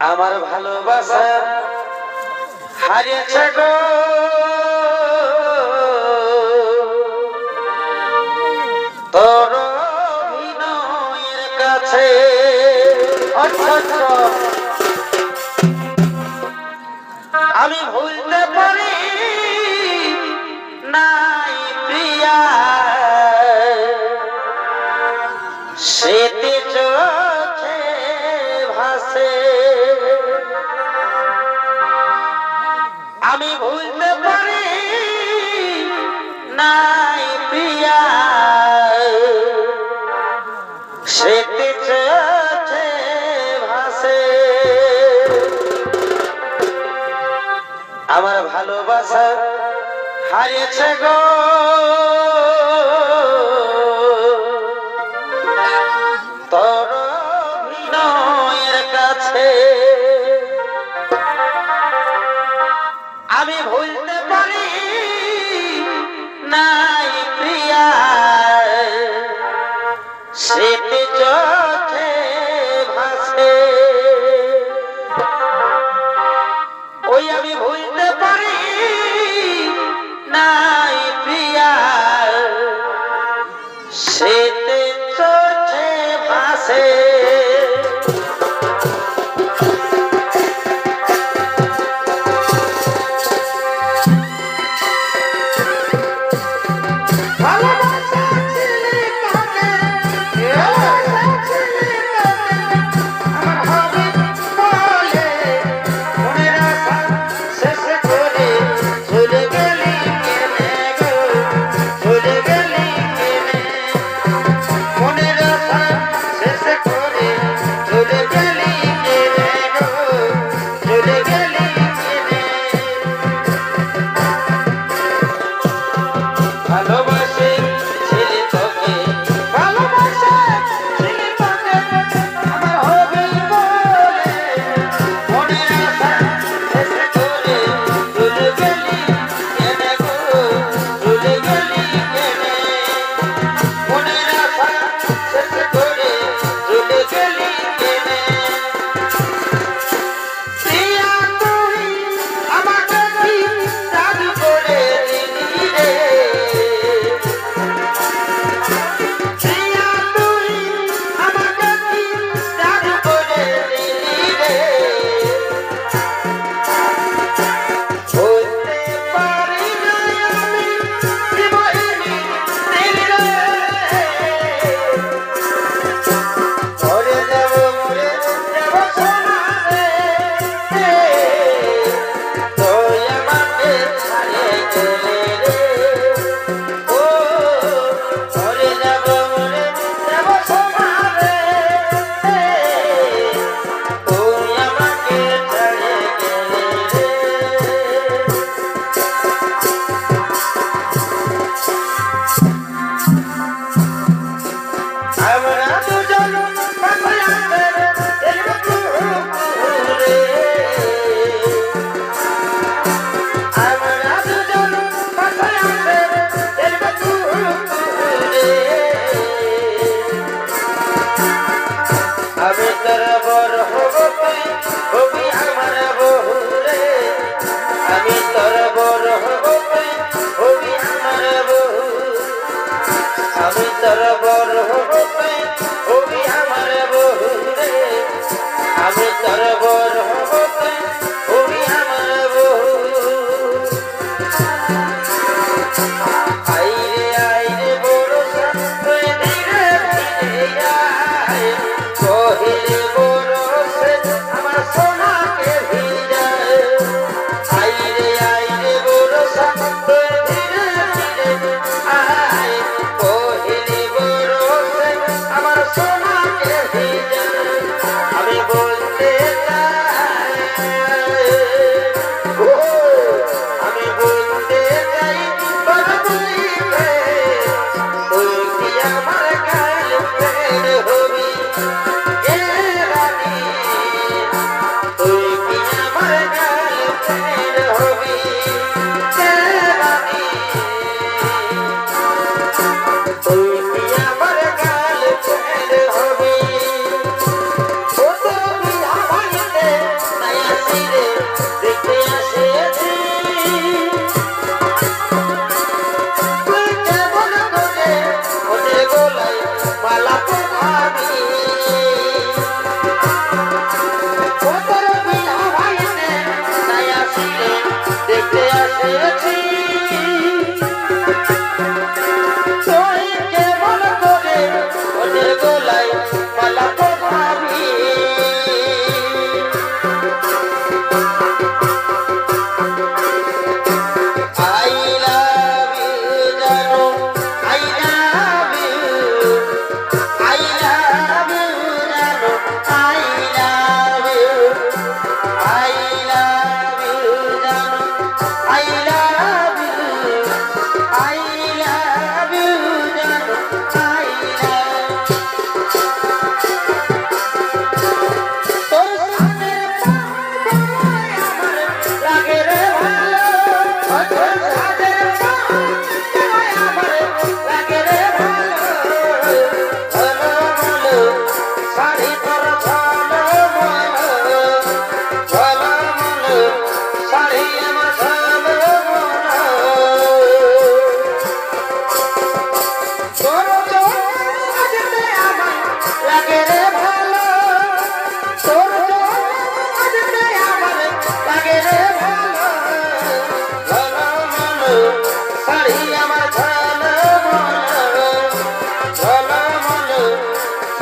আমার ভালোবাসা হারিয়েছে গো। তোর কাছে আচ্ছা আমি বুঝতে পারি নাই প্রিয়া। সেটি ভাসে? আমার ভালোবাসা হারিয়েছে গো।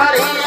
Parei.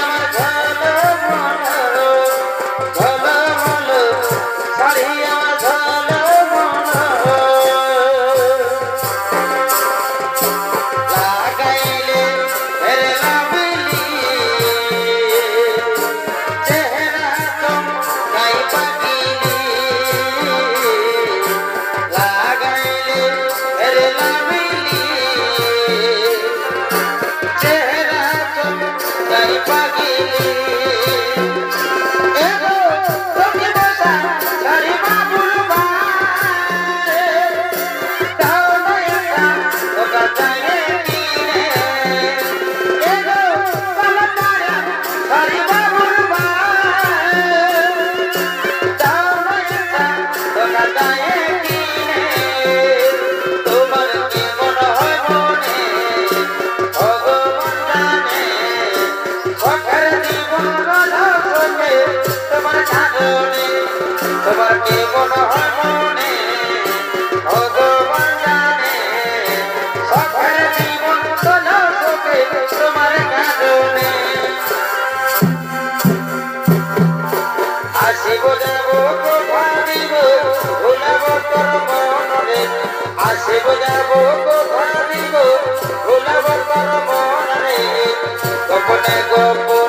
গোপনে গোপনে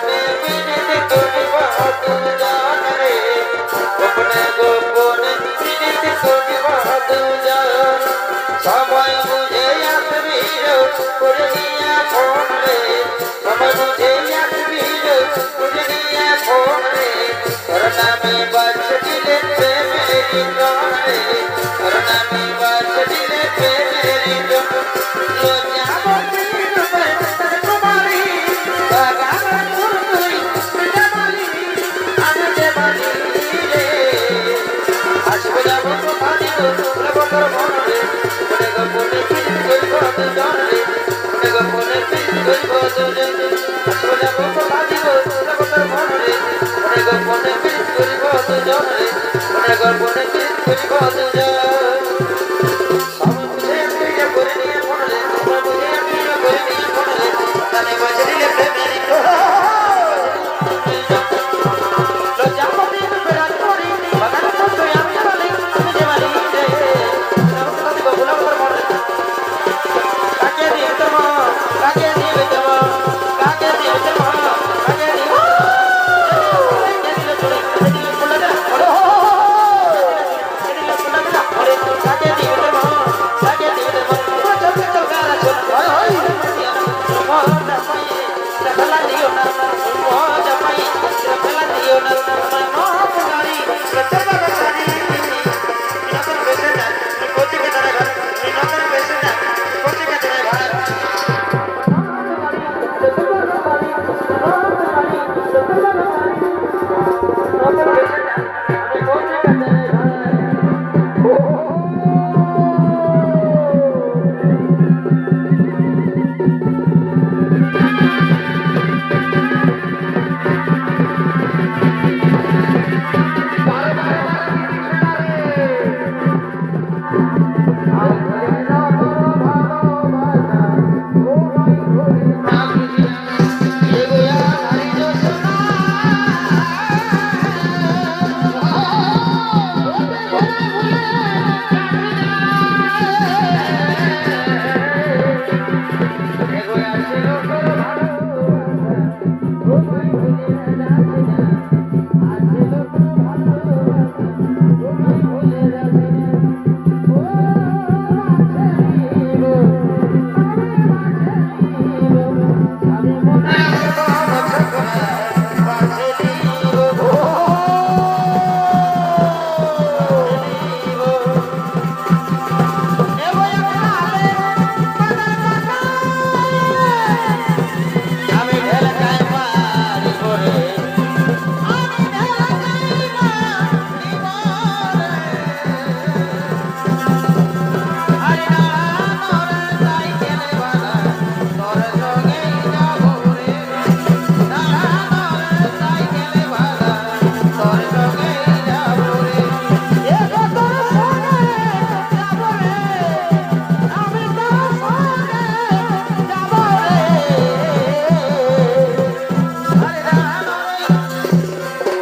সর্বনে চিত্ত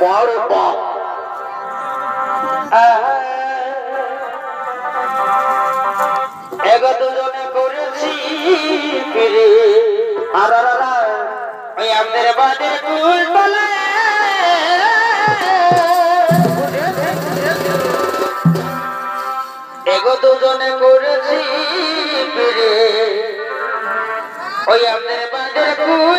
বড় পথ এগো দুজনে করেছি ফিরে। আর ওই আমাদের বাদে ফুল বলে এগো দুজনে করেছি ফিরে ওই আমাদের বাদে ফুল